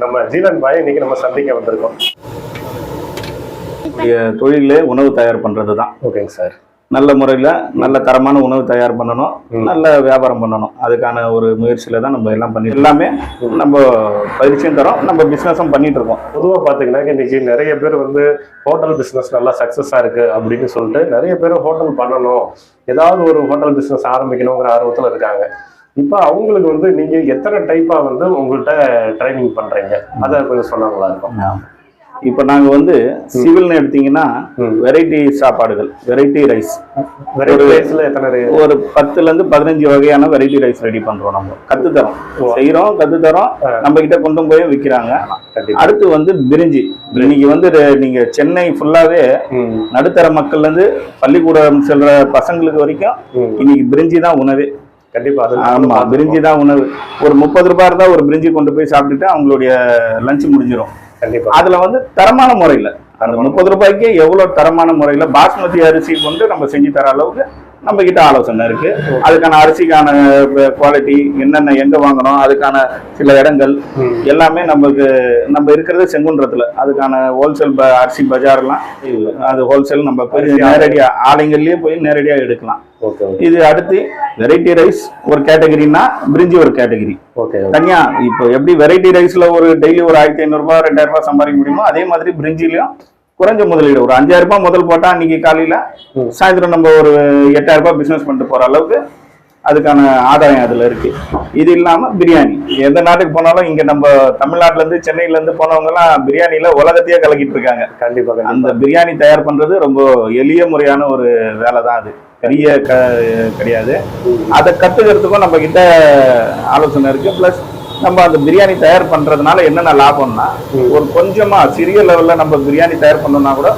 நம்ம ஜீலன் பாய் இன்னைக்கு நம்ம சந்திக்க வந்திருக்கோம். தொழிலே உணவு தயார் பண்றது தான் ஓகேங்க சார். நல்ல முறையில் நல்ல தரமான உணவு தயார் பண்ணணும். நல்ல வியாபாரம் பண்ணணும். அதுக்கான ஒரு முயற்சியில தான் நம்ம எல்லாம் பண்ணி எல்லாமே நம்ம பயிற்சியும் தரோம். நம்ம பிஸ்னஸும் பண்ணிட்டு இருக்கோம். பொதுவாக பார்த்தீங்கன்னா இன்னைக்கு நிறைய பேர் வந்து ஹோட்டல் பிஸ்னஸ் நல்லா சக்ஸஸாக இருக்கு அப்படின்னு சொல்லிட்டு நிறைய பேர் ஹோட்டல் பண்ணணும். ஏதாவது ஒரு ஹோட்டல் பிஸ்னஸ் ஆரம்பிக்கணுங்கிற ஆர்வத்தில் இருக்காங்க. இப்போ அவங்களுக்கு வந்து நீங்க எத்தனை டைப்பா வந்து உங்கள்கிட்ட ட்ரைனிங் பண்றீங்க? அதை கொஞ்சம் சொன்னாங்களா இருக்கும் இப்போ நாங்கள் வந்து சிவில்னு எடுத்தீங்கன்னா. வெரைட்டி சாப்பாடுகள் வெரைட்டி ரைஸ் வெரைட்டி ரைஸ்ல எத்தனை re- ஒரு பத்துல இருந்து பதினஞ்சு வகையான வெரைட்டி ரைஸ் ரெடி பண்றோம் நம்ம. கத்து தரோம். ஓ. செய்யறோம் கத்து தரோம். ஆ. நம்ம கிட்ட கொண்டு போய் விற்கிறாங்க அடுத்து வந்து பிரிஞ்சி. இன்னைக்கு வந்து ரெ- நீங்க சென்னை ஃபுல்லாவே ம், நடுத்தர மக்கள்ல இருந்து பள்ளிக்கூடம் செல்ற பசங்களுக்கு வரைக்கும். இன்னைக்கு பிரிஞ்சி தான் உணவே. கண்டிப்பா அது ஆமா பிரிஞ்சி தான் உணவு. ஒரு முப்பது ரூபாய் இருந்தா ஒரு பிரிஞ்சி கொண்டு போய் சாப்பிட்டுட்டு அவங்களுடைய லஞ்ச் முடிஞ்சிடும் கண்டிப்பா. அதுல வந்து தரமான முறையில. அந்த முப்பது ரூபாய்க்கு எவ்வளவு தரமான முறையில பாஸ்மதி அரிசி கொண்டு நம்ம செஞ்சு தர அளவுக்கு நம்ம கிட்ட ஆலோசனை இருக்கு. அதுக்கான அரிசிக்கான குவாலிட்டி என்னென்ன எங்க வாங்கணும் அதுக்கான சில இடங்கள். எல்லாமே நமக்கு நம்ம இருக்கிறது செங்குன்றத்துல. அதுக்கான ஹோல்சேல் அரிசி பஜார்லாம் அது ஹோல்சேல் நம்ம போய் நேரடியா ஆலைங்கள்லயே போய் நேரடியா எடுக்கலாம். இது அடுத்து வெரைட்டி ரைஸ் ஒரு கேட்டகரினா பிரிஞ்சி ஒரு கேட்டகரி தனியா இப்போ எப்படி வெரைட்டி ரைஸ்ல ஒரு டெய்லி ஒரு ஆயிரத்தி ஐநூறு ரூபாய் ரெண்டாயிரம் ரூபாய் சம்பாதிக்க முடியுமோ அதே மாதிரி பிரிஞ்சிலையும் குறைஞ்ச முதலீடு. ஒரு அஞ்சாயிரம் ரூபாய் முதல் போட்டா அன்னைக்கு காலையில. சாயந்தரம் நம்ம ஒரு எட்டாயிரம் ரூபாய் பிசினஸ் பண்ணிட்டு போற அளவுக்கு அதுக்கான ஆதாயம் அதுல இருக்கு. இது இல்லாம பிரியாணி. எந்த நாட்டுக்கு போனாலும் இங்க நம்ம தமிழ்நாட்டுல இருந்து சென்னையில இருந்து போனவங்க எல்லாம் பிரியாணில உலகத்தையே கலக்கிட்டு இருக்காங்க. கண்டிப்பா கண்டிப்பா. அந்த பிரியாணி தயார் பண்றது ரொம்ப எளிய முறையான ஒரு வேலை தான் அது. பெரிய க கிடையாது. அதை கத்துக்கிறதுக்கும் நம்ம கிட்ட ஆலோசனை இருக்கு. ப்ளஸ் நம்ம அந்த பிரியாணி தயார் பண்றதுனால என்னென்ன லாபம்னா. ஒரு கொஞ்சமா சிறிய லெவல்ல நம்ம பிரியாணி தயார் பண்ணோம்னா கூட.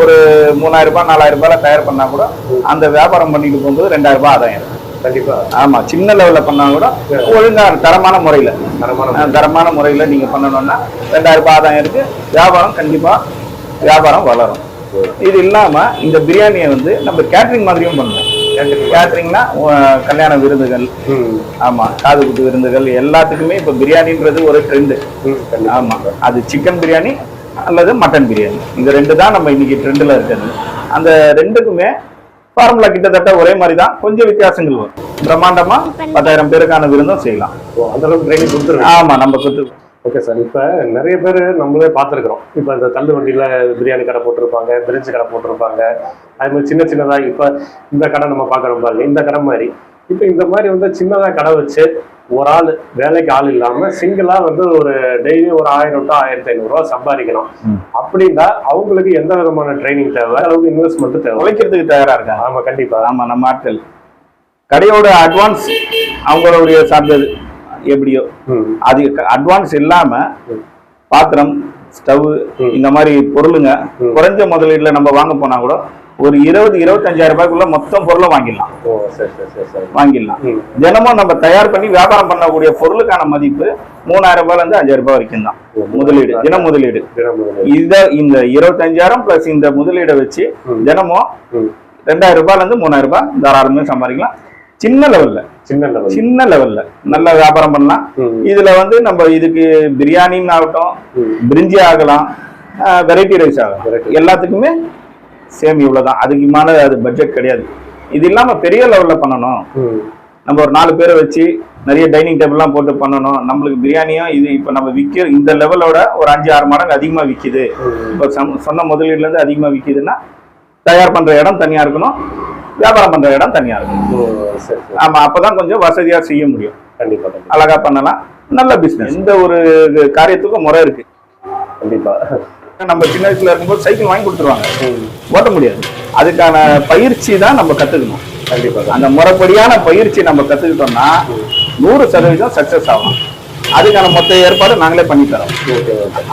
ஒரு மூணாயிரம் ரூபாய் நாலாயிரம் ரூபாயில தயார் பண்ணா கூட அந்த வியாபாரம் பண்ணிட்டு போகும்போது ரெண்டாயிரம் ரூபாய் ஆதாயம் இருக்கு. கண்டிப்பா. ஆமா சின்ன லெவல்ல பண்ணா கூட ஒழுங்கா தரமான முறையில தரமான தரமான முறையில நீங்க பண்ணணும்னா ரெண்டாயிரம் ரூபாய் ஆதாயம் இருக்கு. வியாபாரம் கண்டிப்பா வியாபாரம் வளரும். இது இல்லாம இந்த பிரியாணியை வந்து நம்ம கேட்டரிங் மாதிரியும் பண்ணுவோம் கேட்டரிங்னா கல்யாண விருந்துகள் ஆமா காது குத்து விருந்துகள் எல்லாத்துக்குமே இப்ப பிரியாணின்றது ஒரு ட்ரெண்டு. ஆமா. அது சிக்கன் பிரியாணி அல்லது மட்டன் பிரியாணி. இந்த ரெண்டு தான் நம்ம இன்னைக்கு ட்ரெண்டில் இருக்கிறது. அந்த ரெண்டுக்குமே ஃபார்முலா கிட்டத்தட்ட ஒரே மாதிரி தான் கொஞ்சம் வித்தியாசங்கள் வரும். பிரம்மாண்டமா பத்தாயிரம் பேருக்கான விருந்தும் செய்யலாம். அந்த அளவுக்கு ட்ரைனிங் கொடுத்துருங்க ஆமா நம்ம கொடுத்து ஓகே சார் இப்போ நிறைய பேர் நம்மளே பார்த்துருக்குறோம். இப்போ இந்த தள்ளு வண்டியில் பிரியாணி கடை போட்டிருப்பாங்க பிரிஞ்சு கடை போட்டிருப்பாங்க. அது மாதிரி சின்ன சின்னதாக இப்போ இந்த கடை நம்ம பார்க்குறோம் பாருங்க. இந்த கடை மாதிரி. இப்போ இந்த மாதிரி வந்து சின்னதாக கடை வச்சு ஒரு ஆள் வேலைக்கு ஆள் இல்லாமல் சிங்கிளாக வந்து ஒரு டெய்லி ஒரு ஆயிரம் டு ஆயிரத்தி ஐநூறுரூவா சம்பாதிக்கணும். அப்படின்னா அவங்களுக்கு எந்த விதமான ட்ரைனிங் தேவை? அளவுக்கு இன்வெஸ்ட்மெண்ட் தேவை. உழைக்கிறதுக்கு தயாரா இருக்காங்க. ஆமாம் கண்டிப்பாக ஆமா நம்ம ஆட்கள். கடையோட அட்வான்ஸ் அவங்களுடைய சார்ந்தது. எப்படியோ. அது அட்வான்ஸ் இல்லாம. பாத்திரம் ஸ்டவ். இந்த மாதிரி பொருளுங்க. குறைஞ்ச முதலீடுல நம்ம வாங்க போனா கூட ஒரு இருபது இருபத்தஞ்சாயிரம் ரூபாய்க்குள்ள மொத்தம் பொருளை வாங்கிடலாம். வாங்கிடலாம். தினமும் நம்ம தயார் பண்ணி வியாபாரம் பண்ணக்கூடிய பொருளுக்கான மதிப்பு மூணாயிரம் ரூபாய்ல இருந்து அஞ்சாயிரம் ரூபாய் வரைக்கும் தான் முதலீடு தின முதலீடு. தினம் முதலீடு. இத இந்த இருபத்தஞ்சாயிரம் பிளஸ் இந்த முதலீடை வச்சு. தினமும் ரெண்டாயிரம் ரூபாய்ல இருந்து மூணாயிரம் ரூபாய் தாராளமே சம்பாதிக்கலாம். சின்ன லெவல்ல சின்ன லெவல் சின்ன லெவல்ல நல்ல வியாபாரம் பண்ணலாம். இதுல வந்து நம்ம இதுக்கு பிரியாணின்னு ஆகட்டும் பிரிஞ்சி ஆகலாம் வெரைட்டி ரைஸ் ஆகலாம். எல்லாத்துக்குமே சேம் இவ்வளவுதான். அதுக்கு மேல அது பட்ஜெட் கிடையாது. இது இல்லாம பெரிய லெவல்ல பண்ணணும். நம்ம ஒரு நாலு பேரை வச்சு நிறைய டைனிங் டேபிள்லாம் போட்டு பண்ணணும். நம்மளுக்கு பிரியாணியும் இது இப்போ நம்ம விற்க இந்த லெவலோட ஒரு அஞ்சு ஆறு மடங்கு அதிகமாக விற்கிது இப்போ சொன்ன முதலீடுல இருந்து அதிகமாக விற்கிதுன்னா தயார் பண்ற இடம் தனியா இருக்கணும். வியாபாரம் பண்ற இடம் தனியா இருக்கணும் ஓ, சரி சரி. ஆமா அப்பதான் கொஞ்சம் வசதியா செய்ய முடியும். கண்டிப்பா கண்டிப்பா. அழகா பண்ணலாம். நல்ல பிசினஸ் எந்த ஒரு காரியத்துக்கும் முறை இருக்கு. கண்டிப்பா. நம்ம சின்ன வயசுல இருக்கும்போது சைக்கிள் வாங்கி கொடுத்துருவாங்க. ஓட்ட முடியாது. அதுக்கான பயிற்சி தான் நம்ம கத்துக்கணும். கண்டிப்பா அந்த முறைப்படியான பயிற்சி நம்ம கத்துக்கிட்டோம்னா நூறு சதவீதம் சக்சஸ் ஆகும். அதுக்கான மொத்த ஏற்பாடு நாங்களே பண்ணி தரோம்.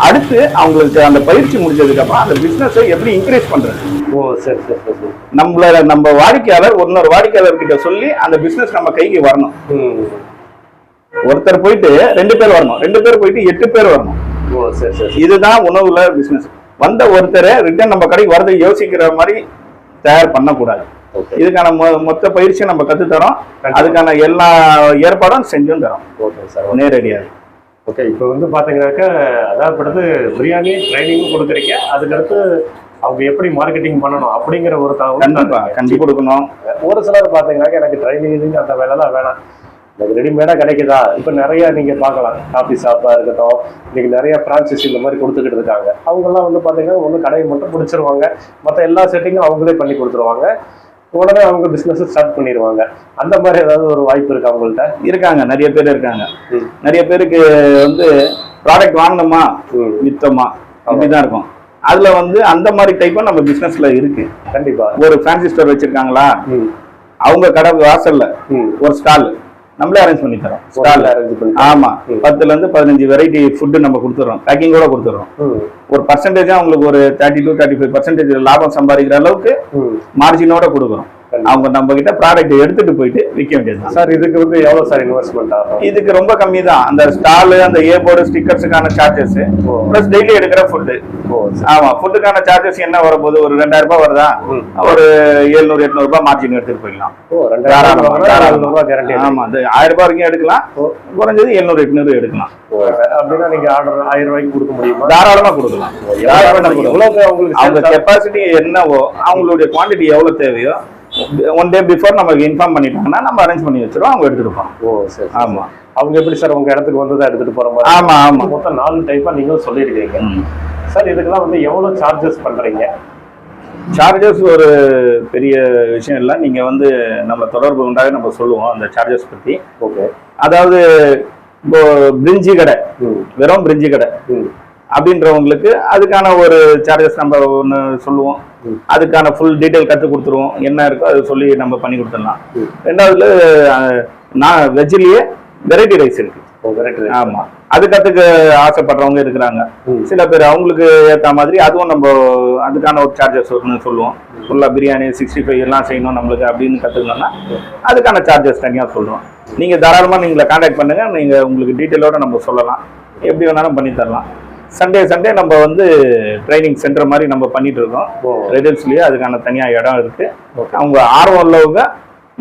அடுத்து அவங்களுக்கு அந்த பயிற்சி முடிஞ்சதுக்கு அப்புறம் அந்த பிசினஸை எப்படி இன்க்ரீஸ் பண்றது? ஓ சரி சரி சரி நம்மள நம்ம வாடிக்கையாளர் இன்னொரு வாடிக்கையாளர் கிட்ட சொல்லி அந்த பிசினஸ் நம்ம கைக்கு வரணும். ஒருத்தர் போயிட்டு ரெண்டு பேர் வரணும். ரெண்டு பேர் போயிட்டு எட்டு பேர் வரணும். ஓ சரி சரி இதுதான் உணவுல பிசினஸ் வந்த ஒருத்தரை ரிட்டர்ன் நம்ம கடைக்கு வரதை யோசிக்கிற மாதிரி தயார் பண்ணக்கூடாது. இதுக்கான மொத்த பயிற்சியும் நம்ம கத்து தரோம். அதுக்கான எல்லா ஏற்பாடும் செஞ்சும் தரோம். Okay sir. நேரடியாக ஓகே இப்போ வந்து பாத்தீங்கன்னாக்கா அதாவது பிரியாணி ட்ரைனிங்கும் கொடுக்குறீங்க. அதுக்கடுத்து அவங்க எப்படி மார்க்கெட்டிங் பண்ணணும் அப்படிங்கிற ஒரு கண்டிப்பா கண்டி கொடுக்கணும். ஒரு சிலர் பாத்தீங்கன்னாக்கா எனக்கு ட்ரைனிங் அந்த வேலைலாம் வேணாம். எனக்கு ரெடிமேடா கிடைக்குதா? இப்போ நிறைய நீங்க பார்க்கலாம். காஃபி ஷாப்பா இருக்கட்டும் இன்னைக்கு நிறைய பிரான்சைஸ் இந்த மாதிரி கொடுத்துக்கிட்டு இருக்காங்க. அவங்கெல்லாம் வந்து பாத்தீங்கன்னா ஒன்று கடையை மட்டும் பிடிச்சிருவாங்க மற்ற எல்லா செட்டிங்கும் அவங்களே பண்ணி கொடுத்துருவாங்க. உடனே அவங்க பிசினஸ் ஸ்டார்ட் பண்ணிடுவாங்க. அந்த மாதிரி ஏதாவது ஒரு வாய்ப்பு இருக்கா அவங்கள்ட்ட இருக்காங்க நிறைய பேர் இருக்காங்க. நிறைய பேருக்கு வந்து ப்ராடக்ட் வாங்கினோமா. வித்தோமா அப்படிதான் இருக்கும். அதுல வந்து அந்த மாதிரி டைப்பும் நம்ம பிசினஸ்ல இருக்கு. கண்டிப்பா. ஒரு ஃபேன்சி ஸ்டோர் வச்சிருக்காங்களா? அவங்க கடை வாசல்ல ஒரு ஸ்டால் நம்மளே அரேஞ்ச் பண்ணி தரோம். ஸ்டால் அரேஞ்ச் பண்ணி ஆமா. பத்துல இருந்து பதினஞ்சு வெரைட்டி ஃபுட்டு நம்ம கொடுத்துறோம். பேக்கிங் கூட கொடுத்துறோம். ஒரு பர்சன்டேஜா அவங்களுக்கு ஒரு thirty to thirty five percentage லாபம் சம்பாதிக்கிற அளவுக்கு மார்ஜினோட கொடுக்குறோம். அவங்க நம்ம கிட்ட ப்ராடக்ட் எடுத்துட்டு போயிட்டு விற்க வேண்டியது சார் இதுக்கு வந்து எவ்வளவு சார் இன்வெஸ்ட்மெண்ட் ஆகும்? இதுக்கு ரொம்ப கம்மி தான் அந்த ஸ்டால் அந்த ஏ போர்டு ஸ்டிக்கர்ஸுக்கான சார்ஜஸ். ப்ளஸ் டெய்லி எடுக்கிற ஃபுட்டு. ஆமா ஃபுட்டுக்கான சார்ஜஸ் என்ன வரப்போகுது ஒரு ரெண்டாயிரம் ரூபாய் வருதா. ஒரு எழுநூறு எட்நூறு ரூபாய் மார்ஜின் எடுத்துட்டு போயிடலாம். ஆமா அந்த ஆயிரம் ரூபாய் வரைக்கும் எடுக்கலாம். குறைஞ்சது எழுநூறு எட்நூறு எடுக்கலாம். அப்படின்னா நீங்க ஆர்டர் ஆயிரம் ரூபாய்க்கு கொடுக்க முடியுமா? தாராளமா கொடுக்கலாம். அவங்க கெப்பாசிட்டி என்னவோ அவங்களுடைய குவாண்டிட்டி எவ்வளவு தேவையோ ஒன் டே பிஃபோர் நமக்கு இன்ஃபார்ம் பண்ணிட்டாங்கன்னா நம்ம அரேஞ்ச் பண்ணி வச்சிருவோம் அவங்க எடுத்துட்டு போறோம் ஓ சரி. ஆமா. அவங்க எப்படி சார் உங்க இடத்துக்கு வந்து தான் எடுத்துட்டு போற மாதிரி? ஆமா ஆமா. மொத்தம் நாலு டைப்பா நீங்களும் சொல்லியிருக்கீங்க. சார் இதுக்கெல்லாம் வந்து எவ்வளவு சார்ஜஸ் பண்றீங்க? சார்ஜஸ் ஒரு பெரிய விஷயம் இல்லை. நீங்க வந்து நம்ம தொடர்பு உண்டாக நம்ம சொல்லுவோம் அந்த சார்ஜஸ் பத்தி. ஓகே. அதாவது இப்போ பிரிஞ்சி கடை. வெறும் பிரிஞ்சி கடை. அப்படின்றவங்களுக்கு அதுக்கான ஒரு சார்ஜஸ் நம்ம ஒன்று சொல்லுவோம். அதுக்கான ஃபுல் டீட்டெயில் கற்றுக் கொடுத்துருவோம். என்ன இருக்கோ அதை சொல்லி நம்ம பண்ணி கொடுத்துடலாம். ரெண்டாவதுல நான் வெஜ்ஜிலேயே வெரைட்டி ரைஸ் இருக்கு. ஓ கரெக்ட் ஆமா. அது கற்றுக்க ஆசைப்படுறவங்க இருக்கிறாங்க. சில பேர் அவங்களுக்கு ஏற்ற மாதிரி அதுவும் நம்ம அதுக்கான ஒரு சார்ஜஸ் ஒன்று சொல்லுவோம். ஃபுல்லாக பிரியாணி சிக்ஸ்டி ஃபைவ் எல்லாம் செய்யணும் நம்மளுக்கு அப்படின்னு கற்றுக்கணும்னா அதுக்கான சார்ஜஸ் தனியாக சொல்லுவோம். நீங்கள் தாராளமாக நீங்களை காண்டாக்ட் பண்ணுங்கள் நீங்கள் உங்களுக்கு டீட்டெயிலோட நம்ம சொல்லலாம். எப்படி வேணாலும் பண்ணி தரலாம். சண்டே சண்டே நம்ம வந்து ட்ரைனிங் சென்டர் மாதிரி நம்ம பண்ணிட்டு இருக்கோம். ரெடில்ஸ்லேயே அதுக்கான தனியாக இடம் இருக்கு. அவங்க ஆர்வம் உள்ளவங்க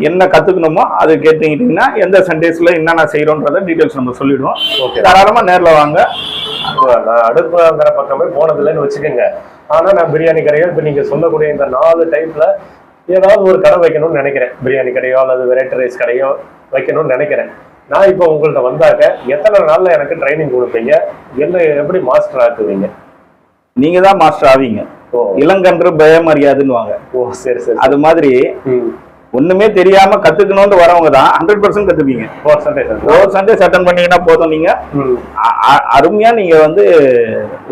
என்ன கற்றுக்கணுமோ அது கேட்டுக்கிட்டிங்கன்னா எந்த சண்டேஸில் என்னென்ன செய்கிறோன்றத டீட்டெயில்ஸ் நம்ம சொல்லிடுவோம். ஓகே. தாராளமாக நேரில் வாங்க. நான் அடுப்புங்கிற பக்கமே போனதில்லைன்னு வச்சுக்கோங்க. ஆனா நான் பிரியாணி கடையோ இப்ப நீங்க சொல்லக்கூடிய இந்த நாலு டைப்ல ஏதாவது ஒரு கடை வைக்கணும்னு நினைக்கிறேன். பிரியாணி கடையோ அல்லது வெரைட்டி ரைஸ் கடையோ வைக்கணும்னு நினைக்கிறேன். நான் இப்போ உங்கள்ட்ட வந்தாக்க எத்தனை நாள்ல எனக்கு ட்ரைனிங் கொடுப்பீங்க? என்ன எப்படி மாஸ்டர் ஆக்குவீங்க? நீங்கள் தான் மாஸ்டர் ஆவீங்க. ஓ. இளங்கன்று பயம் அறியாதுன்னு வாங்க ஓ சரி சரி அது மாதிரி ஒண்ணுமே தெரியாம கத்துக்கணும்னு வரவங்க தான் ஹண்ட்ரட் பர்சன்ட் கத்துப்பீங்க. ஃபோர் சண்டேஸ் ஒரு சண்டேஸ் அட்டன் பண்ணீங்கன்னா போதும் நீங்க. அருமையா நீங்க வந்து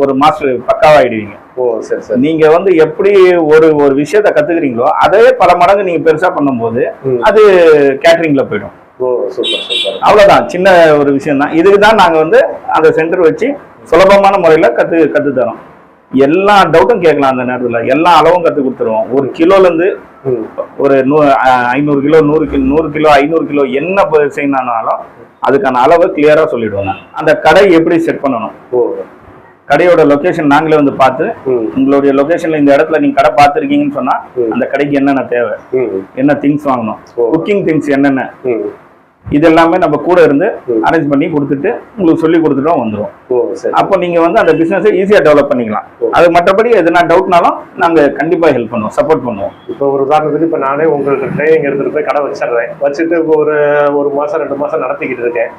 ஒரு மாஸ்டர் பக்காவாயிடுவீங்க. ஓ சரி சரி. நீங்க வந்து எப்படி ஒரு ஒரு விஷயத்த கத்துக்கிறீங்களோ அதே பல மடங்கு நீங்க பெருசா பண்ணும்போது. அது கேட்டரிங்ல போயிடும். Oh super super. அவ்வளவுதான். சின்ன ஒரு விஷயம் தான் இதுக்கு தான் நாங்க வந்து அந்த சென்டர் வச்சு சுலபமான முறையில கத்து கத்து தரோம் எல்லா டவுட்டும் கேட்கலாம் அந்த நேரத்துல. எல்லா அளவும் கத்து கொடுத்துருவோம். ஒரு கிலோல இருந்து ம். ஒரு நூ ஐநூறு கிலோ நூறு கிலோ நூறு கிலோ ஐநூறு கிலோ என்ன செய்யணும்னாலும் அதுக்கான அளவை கிளியரா சொல்லிடுவோம். அந்த கடை எப்படி செட் பண்ணணும்? கடையோட லொகேஷன் நாங்களே வந்து பார்த்து உங்களுடைய லொகேஷன்ல இந்த இடத்துல நீங்க கடை பார்த்துருக்கீங்கன்னு சொன்னா. அந்த கடைக்கு என்னென்ன தேவை? என்ன திங்ஸ் வாங்கணும். குக்கிங் திங்ஸ் என்னென்ன? இது எல்லாமே நம்ம கூட இருந்து. அரேஞ்ச் பண்ணி கொடுத்துட்டு உங்களுக்கு சொல்லி கொடுத்துட்டோம் வந்துடும் அப்போ நீங்க வந்து அந்த பிசினஸை ஈஸியா டெவலப் பண்ணிக்கலாம். அது மற்றபடி எதுனா டவுட்னாலும் நாங்க கண்டிப்பா ஹெல்ப் பண்ணுவோம் சப்போர்ட் பண்ணுவோம். இப்போ ஒரு உதாரணத்துக்கு இப்போ நானே உங்களுக்கு ட்ரைனிங் எடுத்துட்டு போய் கடை வச்சிடுறேன். வச்சுட்டு இப்போ ஒரு ஒரு மாசம் ரெண்டு மாசம் நடத்திக்கிட்டு இருக்கேன்.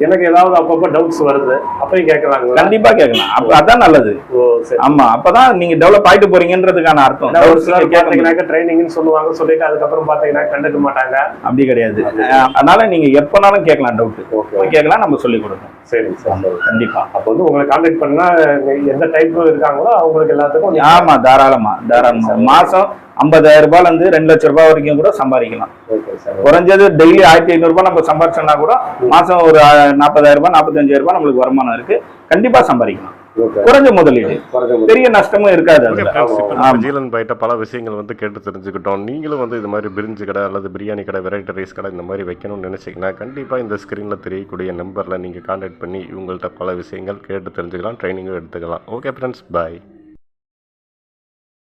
எனக்கு ஏதாவது அப்பப்போ டவுட்ஸ் வருது அப்பயும் கேட்கலாங்களா கண்டிப்பா கேட்கலாம். அப்ப அதான் நல்லது. ஓ சரி. ஆமா அப்பதான் நீங்க டெவலப் ஆயிட்டு போறீங்கன்றதுக்கான அர்த்தம். ஒரு சிலர். பார்த்தீங்கன்னாக்க ட்ரைனிங்னு சொல்லுவாங்க சொல்லிட்டு அதுக்கப்புறம் பார்த்தீங்கன்னா கண்டுக்க மாட்டாங்க. அப்படி கிடையாது. அதனால நீங்க எப்பனாலும் கேட்கலாம் டவுட் கேட்கலாம் நம்ம சொல்லி கொடுப்போம் சரி சரி. கண்டிப்பா. அப்போ வந்து உங்களை கான்டாக்ட் பண்ணா எந்த டைப் இருக்காங்களோ அவங்களுக்கு எல்லாத்துக்கும் ஆமா தாராளமா தாராளமா. மாசம் ஐம்பதாயிரம் ரூபாய்ல இருந்து ரெண்டு லட்சம் ரூபாய் வரைக்கும் கூட சம்பாதிக்கலாம். குறைஞ்சது டெய்லி ஆயிரத்தி ஐநூறு ரூபாய் நம்ம சம்பாதிச்சோம்னா கூட மாசம் ஒரு நாற்பதாயிரம் ரூபாய் நாற்பத்தஞ்சாயிரம் ரூபாய் நம்மளுக்கு வருமானம் இருக்கு. கண்டிப்பா சம்பாதிக்கலாம். குறைஞ்ச முதலீடு. பெரிய நஷ்டமும் இருக்காது ஜீலன் பாய்ட்ட பல விஷயங்கள் வந்து கேட்டு தெரிஞ்சுக்கிட்டோம். நீங்களும் வந்து இது மாதிரி பிரிஞ்சு கடை அல்லது பிரியாணி கடை வெரைட்டி ரைஸ் கடை இந்த மாதிரி வைக்கணும்னு நினச்சிங்கன்னா கண்டிப்பாக இந்த ஸ்க்ரீனில் தெரியக்கூடிய நம்பரில் நீங்கள் காண்டாக்ட் பண்ணி இவங்கள்ட்ட பல விஷயங்கள் கேட்டு தெரிஞ்சுக்கலாம் ட்ரைனிங்கும் எடுத்துக்கலாம். Okay friends bye